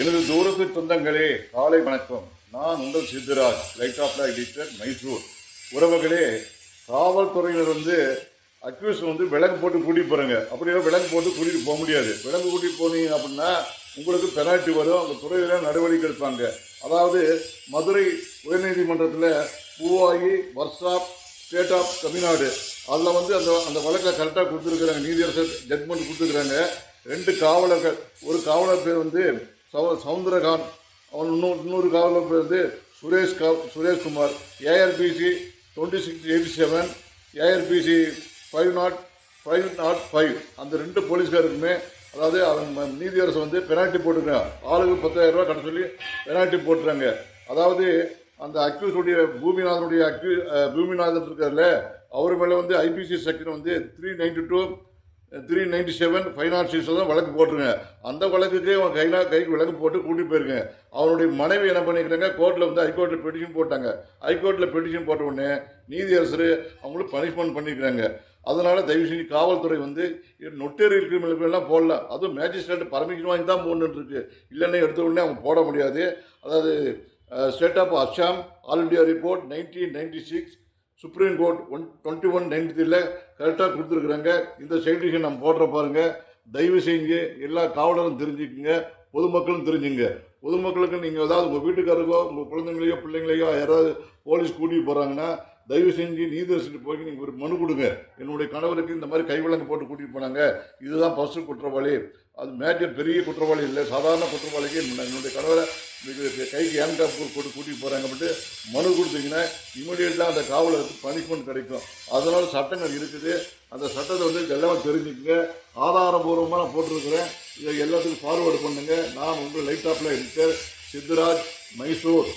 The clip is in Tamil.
எனது தூரத்து சொந்தங்களே காலை வணக்கம். நான் உங்கள் Siddharaj light off editor Mysore உறவுகளே காவல்துறையினர் வந்து அக்யூஸ் வந்து விலங்கு போட்டு கூட்டிட்டு போறாங்க. அப்படியே விலங்கு போட்டு கூட்டிட்டு போக முடியாது. விலங்கு கூட்டிட்டு போனீங்க அப்படின்னா உங்களுக்கு பெனால்ட்டி வரும். அவங்க துறையில நடவடிக்கை எடுப்பாங்க. அதாவது மதுரை உயர்நீதிமன்றத்தில் பூவாகி வர்ஷாப் ஸ்டேட் ஆஃப் தமிழ்நாடு அதில் வந்து அந்த அந்த வழக்கை கரெக்டாக கொடுத்துருக்குறாங்க. நீதியரசர் ஜட்மெண்ட் கொடுத்துருக்குறாங்க. ரெண்டு காவலர்கள் ஒரு காவலர் பேர் வந்து சௌ சவுந்தரகான். அவன் இன்னொரு இன்னொரு காவலர் பேர் வந்து சுரேஷ் கா Suresh Kumar ARPC twenty six eighty seven ARPC five naught five naught five அந்த ரெண்டு போலீஸ்காருக்குமே அதாவது அவங்க நீதியரசு வந்து பெனால்ட்டி போட்டுருக்காங்க ஆளுக்கு பத்தாயிரம் ரூபாய் கட்ட சொல்லி பெனால்ட்டி போட்டுறாங்க. அதாவது அந்த அக்யூஸுடைய பூமிநாதனுடைய அக்யூ பூமிநாதன் இருக்கார்ல அவர் மேலே வந்து ஐபிசி செக்ஷன் வந்து three ninety two three ninety seven five தான் வழக்கு போட்டுருங்க. அந்த வழக்குக்கே அவன் கையில் கைக்கு விலக்கு போட்டு கூட்டி போயிருங்க. அவனுடைய மனைவி என்ன பண்ணிக்கிறாங்க கோர்ட்டில் வந்து ஹைகோர்ட்டில் பெட்டிஷன் போட்டாங்க. ஹைகோர்ட்டில் பெட்டிஷன் போட்ட உடனே நீதியரசர் அவங்களுக்கு பனிஷ்மெண்ட் பண்ணிக்கிறாங்க. அதனால் தயவு செஞ்சு காவல்துறை வந்து நொட்டேரியல் கிரிமினல்லாம் எல்லாம் அதுவும் மேஜிஸ்ட்ரேட் பர்மிஷன் வாங்கி தான் போடணுன்ட்ருக்கு இல்லைன்னா எடுத்த உடனே அவங்க போட முடியாது. அதாவது state of Assam all India report nineteen ninety six supreme court one twenty one ninety த்ரீல கரெக்டாக கொடுத்துருக்குறாங்க. இந்த சைடிஷன் நம்ம போடுற பாருங்கள் தயவு செஞ்சு எல்லா காவலரும் தெரிஞ்சுக்குங்க. பொதுமக்களும் தெரிஞ்சுங்க. பொதுமக்களுக்கு நீங்கள் ஏதாவது உங்கள் வீட்டுக்காரருக்கோ உங்கள் குழந்தைங்களையோ பிள்ளைங்களையோ யாராவது போலீஸ் கூட்டிகிட்டு போகிறாங்கன்னா தயவு செஞ்சு நீதிரசிட்டு போய் நீங்கள் ஒரு மனு கொடுங்க. என்னுடைய கணவருக்கு இந்த மாதிரி கைவிலங்கு போட்டு கூட்டிகிட்டு போனாங்க. இதுதான் ஃபஸ்ட்டு குற்றவாளி. அது மேஜர் பெரிய குற்றவாளி இல்லை. சாதாரண குற்றவாளிக்கு என்னுடைய கணவரை இது கைக்கு ஹேண்ட்காப் போட்டு கூட்டிகிட்டு போகிறாங்க அப்படின்ட்டு மனு கொடுத்தீங்கன்னா இமீடியட்டாக அந்த காவலருக்கு பனிஷ்மெண்ட் கிடைக்கும். அதனால் சட்டங்கள் இருக்குது. அந்த சட்டத்தை வந்து எல்லாமே தெரிஞ்சுக்கங்க. ஆதாரபூர்வமாக நான் போட்டிருக்கிறேன். இதை எல்லாத்துக்கும் ஃபார்வேர்டு பண்ணுங்கள் நான் உங்கள் லைட் ஆப்பில் இருக்க சித்ராஜ் மைசூர்.